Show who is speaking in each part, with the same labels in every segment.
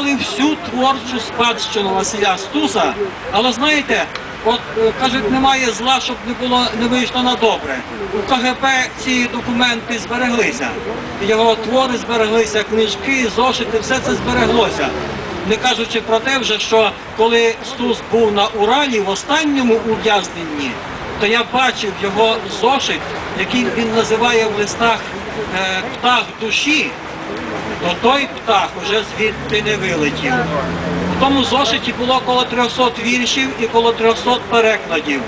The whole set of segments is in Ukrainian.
Speaker 1: знали всю творчу спадщину Василя Стуса, але знаєте, от е, кажуть, немає зла, щоб не було не вийшло на добре. У КГБ ці документи збереглися. Його твори збереглися, книжки, зошити, все це збереглося. Не кажучи про те, вже, що коли Стус був на Уралі в останньому ув'язненні, то я бачив його зошит, який він називає в листах е, птах душі, то той птах уже звідти не вилетів. В тому зошиті було коло 300 віршів і коло 300 перекладів.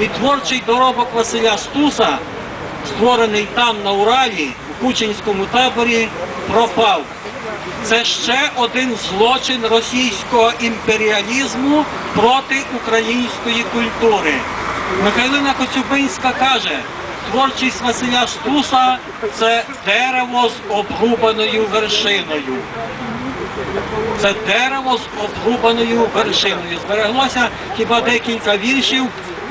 Speaker 1: І творчий доробок Василя Стуса, створений там на Уралі, у Кучинському таборі, пропав. Це ще один злочин російського імперіалізму проти української культури. Михайлина Коцюбинська каже, творчість Василя Стуса це дерево з обрубаною вершиною. Це дерево з обрубаною вершиною. Збереглося хіба декілька віршів,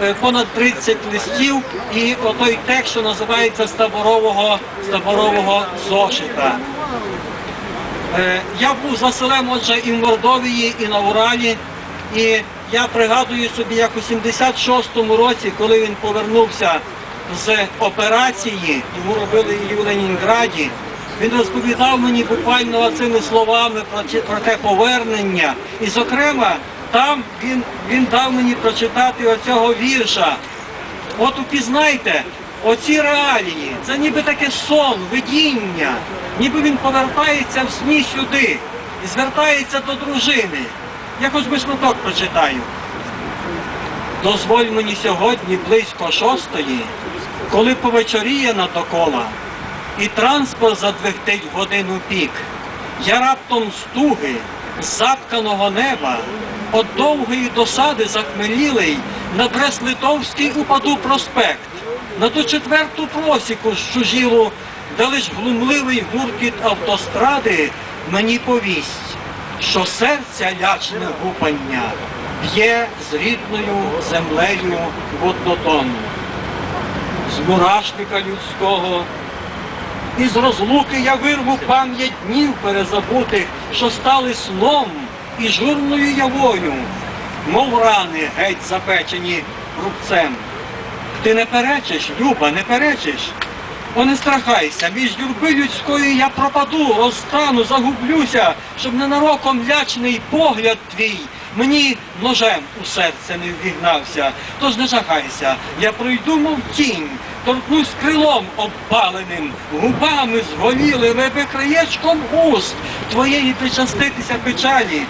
Speaker 1: е, понад 30 листів і отой текст, що називається з таборового зошита. Е, Я був за селем, отже, і в Мордовії, і на Уралі. І я пригадую собі, як у 76-му році, коли він повернувся з операції, йому робили її у Ленінграді, він розповідав мені буквально цими словами про, про те повернення. І, зокрема, там він, він дав мені прочитати оцього вірша. От упізнайте, оці реалії, це ніби таке сон, видіння, ніби він повертається в сні сюди і звертається до дружини. Я хоч би шматок прочитаю. Дозволь мені сьогодні близько шостої, коли повечоріє на докола, і транспорт задвигтить годину пік. Я раптом стуги з затканого неба, от довгої досади захмелілий, на Брест-Литовський упаду проспект, на ту четверту просіку з чужілу, де лиш глумливий гуркіт автостради мені повість, що серця лячне гупання б'є з рідною землею в однотонну. З мурашника людського із розлуки я вирву пам'ять днів перезабутих, що стали сном і журною явою, мов рани геть запечені рубцем. Ти не перечиш, Люба, не перечиш. О, не страхайся, між юрби людської я пропаду, розтану, загублюся, щоб ненароком лячний погляд твій мені ножем у серце не ввігнався. Тож не жахайся, я пройду, мов тінь, торкнусь крилом обпаленим, губами зголілими, краєчком уст твоєї причаститися печалі.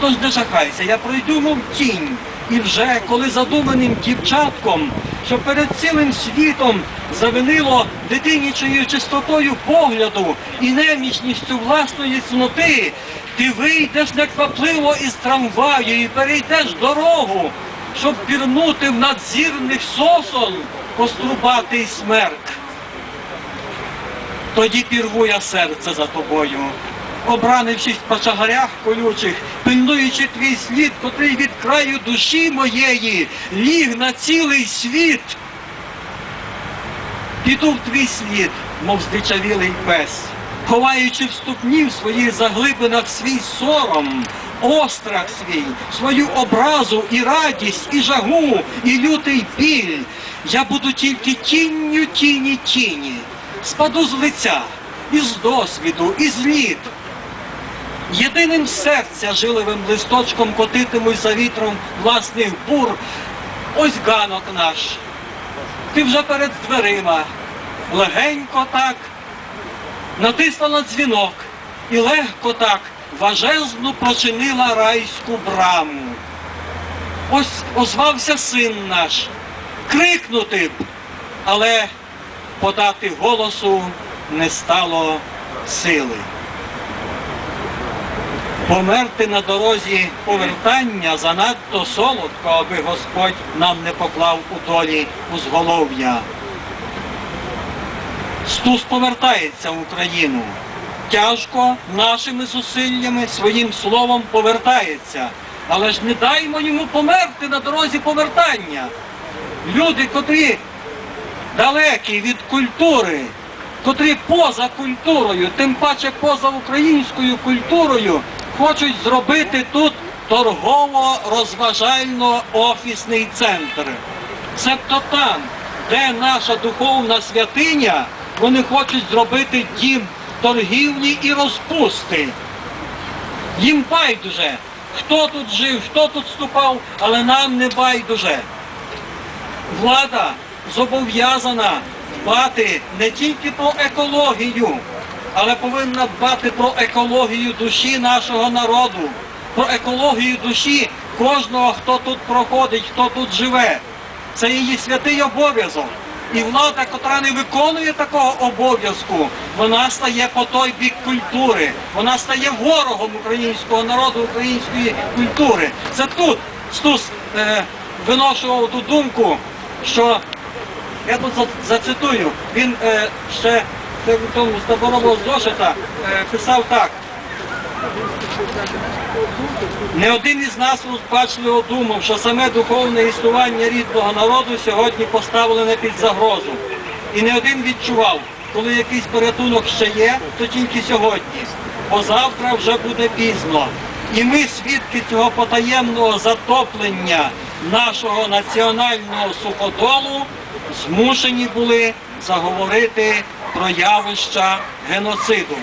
Speaker 1: Тож не жахайся, я пройду, мов тінь. І вже коли задуманим дівчатком, що перед цілим світом завинило дитинічою чистотою погляду і немічністю власної цноти, ти вийдеш неквапливо із трамваю і перейдеш дорогу, щоб пірнути в надзірних сосон кострубатий смерк. Тоді пірву я серце за тобою, обранившись по чагарях колючих, пильнуючи твій слід, котрий від краю душі моєї ліг на цілий світ. Піду в твій слід, мов здичавілий пес, ховаючи в ступні в своїх заглибинах свій сором, острах свій, свою образу і радість, і жагу, і лютий біль. Я буду тільки тінню тіні тіні, спаду з лиця, із досвіду, із літ. Єдиним серця жиловим листочком котитимусь за вітром власних бур. Ось ганок наш. Ти вже перед дверима, легенько так, натисла на дзвінок і легко так важезно прочинила райську браму. Ось озвався син наш, крикнути б, але подати голосу не стало сили. Померти на дорозі повертання занадто солодко, аби Господь нам не поклав у долі узголов'я. Стус повертається в Україну. Тяжко нашими зусиллями, своїм словом повертається. Але ж не даймо йому померти на дорозі повертання. Люди, котрі далекі від культури, котрі поза культурою, тим паче поза українською культурою, хочуть зробити тут торгово-розважально-офісний центр. Себто там, де наша духовна святиня, вони хочуть зробити дім торгівлі і розпусти. Їм байдуже, хто тут жив, хто тут ступав, але нам не байдуже. Влада зобов'язана дбати не тільки про екологію, але повинна дбати про екологію душі нашого народу, про екологію душі кожного, хто тут проходить, хто тут живе. Це її святий обов'язок. І влада, котра не виконує такого обов'язку, вона стає по той бік культури, вона стає ворогом українського народу, української культури. Це тут Стус е, виношував ту думку, що я тут зацитую, він е, ще це в тому з зошита е, писав так. Не один із нас розпачливо думав, що саме духовне існування рідного народу сьогодні поставлене під загрозу. І не один відчував, коли якийсь порятунок ще є, то тільки сьогодні, бо завтра вже буде пізно. І ми, свідки цього потаємного затоплення нашого національного суходолу, змушені були заговорити про явища геноциду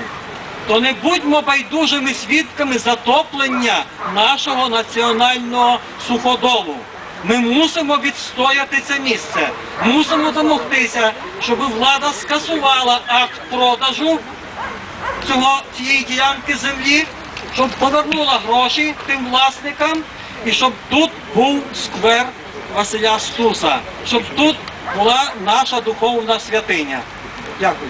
Speaker 1: то не будьмо байдужими свідками затоплення нашого національного суходолу. Ми мусимо відстояти це місце, мусимо домогтися, щоб влада скасувала акт продажу цього, цієї ділянки землі, щоб повернула гроші тим власникам і щоб тут був сквер Василя Стуса, щоб тут була наша духовна святиня. Дякую.